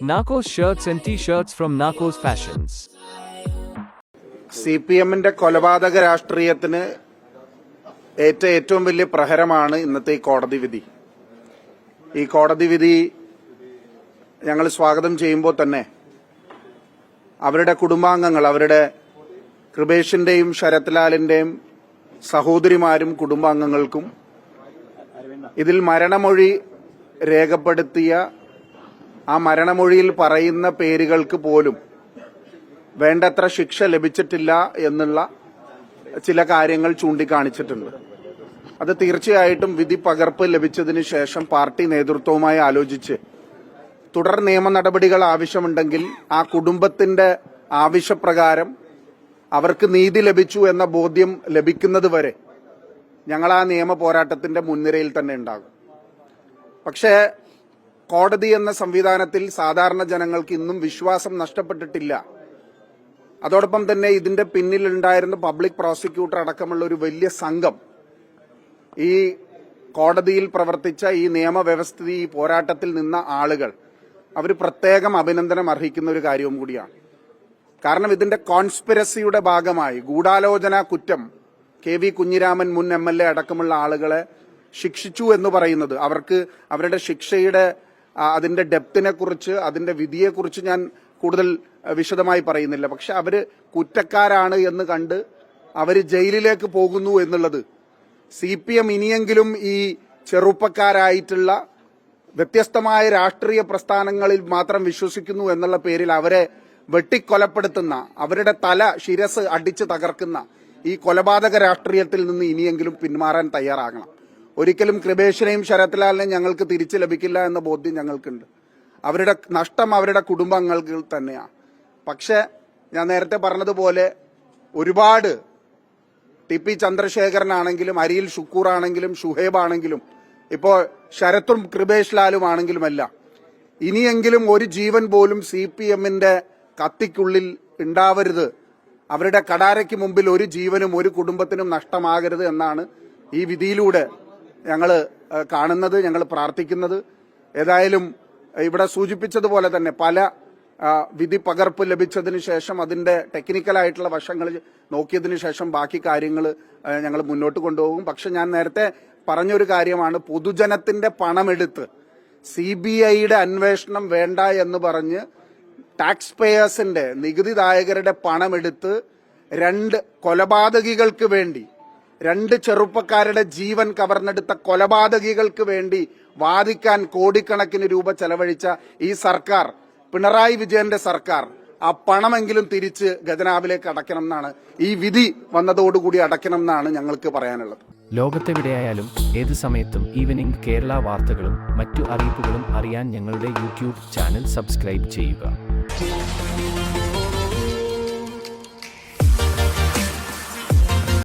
Narcos shirts and t-shirts from Narcos Fashions. C P എമ്മിന്റെ കൊലപാതക രാഷ്ട്രീയത്തിന് ഏറ്റ ഏറ്റവും വലിയ പ്രഹരമാണ് ഇന്നത്തെ ഈ കോടതി വിധി ഈ കോടതി വിധി ഞങ്ങൾ സ്വാഗതം ചെയ്യുമ്പോൾ തന്നെ അവരുടെ കുടുംബാംഗങ്ങൾ അവരുടെ കൃപേഷിന്റെയും ശരത്ലാലിന്റെയും സഹോദരിമാരും കുടുംബാംഗങ്ങൾക്കും ഇതിൽ മരണമൊഴി രേഖപ്പെടുത്തിയ ആ മരണമൊഴിയിൽ പറയുന്ന പേരുകൾക്ക് പോലും വേണ്ടത്ര ശിക്ഷ ലഭിച്ചിട്ടില്ല എന്നുള്ള ചില കാര്യങ്ങൾ ചൂണ്ടിക്കാണിച്ചിട്ടുണ്ട്. അത് തീർച്ചയായിട്ടും വിധി പകർപ്പ് ലഭിച്ചതിന് ശേഷം പാർട്ടി നേതൃത്വവുമായി ആലോചിച്ച് തുടർ നിയമ നടപടികൾ ആവശ്യമുണ്ടെങ്കിൽ ആ കുടുംബത്തിന്റെ ആവശ്യപ്രകാരം അവർക്ക് നീതി ലഭിച്ചു എന്ന ബോധ്യം ലഭിക്കുന്നത് വരെ ഞങ്ങൾ ആ നിയമ പോരാട്ടത്തിന്റെ മുൻനിരയിൽ തന്നെ ഉണ്ടാകും. പക്ഷേ കോടതി എന്ന സംവിധാനത്തിൽ സാധാരണ ജനങ്ങൾക്ക് ഇന്നും വിശ്വാസം നഷ്ടപ്പെട്ടിട്ടില്ല. അതോടൊപ്പം തന്നെ ഇതിന്റെ പിന്നിലുണ്ടായിരുന്ന പബ്ലിക് പ്രോസിക്യൂട്ടർ അടക്കമുള്ള ഒരു വലിയ സംഘം ഈ കോടതിയിൽ പ്രവർത്തിച്ച ഈ നിയമവ്യവസ്ഥിതി ഈ പോരാട്ടത്തിൽ നിന്ന ആളുകൾ. അവർ പ്രത്യേകം അഭിനന്ദനം അർഹിക്കുന്ന ഒരു കാര്യവും കൂടിയാണ്. കാരണം ഇതിന്റെ കോൺസ്പിരസിയുടെ ഭാഗമായി ഗൂഢാലോചന കുറ്റം കെ വി കുഞ്ഞിരാമൻ മുൻ എം എൽ എ അടക്കമുള്ള ആളുകളെ ശിക്ഷിച്ചു എന്ന് പറയുന്നത്. അവർക്ക് അവരുടെ ശിക്ഷയുടെ അതിന്റെ ഡെപ്തിനെ കുറിച്ച് അതിന്റെ വിധിയെക്കുറിച്ച് ഞാൻ കൂടുതൽ വിശദമായി പറയുന്നില്ല. പക്ഷെ അവർ കുറ്റക്കാരാണ് എന്ന് കണ്ട് അവർ ജയിലിലേക്ക് പോകുന്നു എന്നുള്ളത് സി പി എം ഇനിയെങ്കിലും ഈ ചെറുപ്പക്കാരായിട്ടുള്ള വ്യത്യസ്തമായ രാഷ്ട്രീയ പ്രസ്ഥാനങ്ങളിൽ മാത്രം വിശ്വസിക്കുന്നു എന്നുള്ള പേരിൽ അവരെ വെട്ടിക്കൊലപ്പെടുത്തുന്ന അവരുടെ തല ശിരസ് അടിച്ച് തകർക്കുന്ന ഈ കൊലപാതക രാഷ്ട്രീയത്തിൽ നിന്ന് ഇനിയെങ്കിലും പിന്മാറാൻ തയ്യാറാകണം. ഒരിക്കലും കൃപേഷിനെയും ശരത്ലാലിനെയും ഞങ്ങൾക്ക് തിരിച്ചു ലഭിക്കില്ല എന്ന ബോധ്യം ഞങ്ങൾക്കുണ്ട്. അവരുടെ നഷ്ടം അവരുടെ കുടുംബങ്ങൾക്ക് തന്നെയാണ് പക്ഷേ ഞാൻ നേരത്തെ പറഞ്ഞതുപോലെ ഒരുപാട് ടി പി ചന്ദ്രശേഖരനാണെങ്കിലും അരിയിൽ ഷുക്കൂർ ആണെങ്കിലും ഷുഹേബ് ആണെങ്കിലും ഇപ്പോൾ ശരത്തും കൃപേഷ് ലാലും ആണെങ്കിലുമല്ല. ഇനിയെങ്കിലും ഒരു ജീവൻ പോലും സി പി എമ്മിന്റെ കത്തിക്കുള്ളിൽ ഉണ്ടാവരുത്. അവരുടെ കടാരയ്ക്ക് മുമ്പിൽ ഒരു ജീവനും ഒരു കുടുംബത്തിനും നഷ്ടമാകരുത് എന്നാണ് ഈ വിധിയിലൂടെ ഞങ്ങൾ കാണുന്നത് ഞങ്ങൾ പ്രാർത്ഥിക്കുന്നത്. ഏതായാലും ഇവിടെ സൂചിപ്പിച്ചതുപോലെ തന്നെ പല വിധി പകർപ്പ് ലഭിച്ചതിന് ശേഷം അതിന്റെ ടെക്നിക്കലായിട്ടുള്ള വശങ്ങൾ നോക്കിയതിന് ശേഷം ബാക്കി കാര്യങ്ങൾ ഞങ്ങൾ മുന്നോട്ട് കൊണ്ടുപോകും. പക്ഷെ ഞാൻ നേരത്തെ പറഞ്ഞൊരു കാര്യമാണ്. പൊതുജനത്തിന്റെ പണമെടുത്ത് സി ബി ഐയുടെ അന്വേഷണം വേണ്ട എന്ന് പറഞ്ഞ് ടാക്സ് പേയേഴ്സിന്റെ നികുതിദായകരുടെ പണമെടുത്ത് രണ്ട് കൊലപാതകികൾക്ക് വേണ്ടി രണ്ട് ചെറുപ്പക്കാരുടെ ജീവൻ കവർന്നെടുത്ത കൊലപാതകികൾക്ക് വേണ്ടി വാദിക്കാൻ കോടിക്കണക്കിന് രൂപ ചെലവഴിച്ച ഈ സർക്കാർ പിണറായി വിജയന്റെ സർക്കാർ ആ പണമെങ്കിലും തിരിച്ച് ഖജനാവിലേക്ക് അടയ്ക്കണം എന്നാണ്. ഈ വിധി വന്നതോടുകൂടി അടയ്ക്കണം എന്നാണ് ഞങ്ങൾക്ക് പറയാനുള്ളത്. ലോകത്തെവിടെയായാലും ഏത് സമയത്തും ഈവനിംഗ് കേരള വാർത്തകളും മറ്റു അറിയിപ്പുകളും അറിയാൻ ഞങ്ങളുടെ യൂട്യൂബ് ചാനൽ സബ്സ്ക്രൈബ് ചെയ്യുക.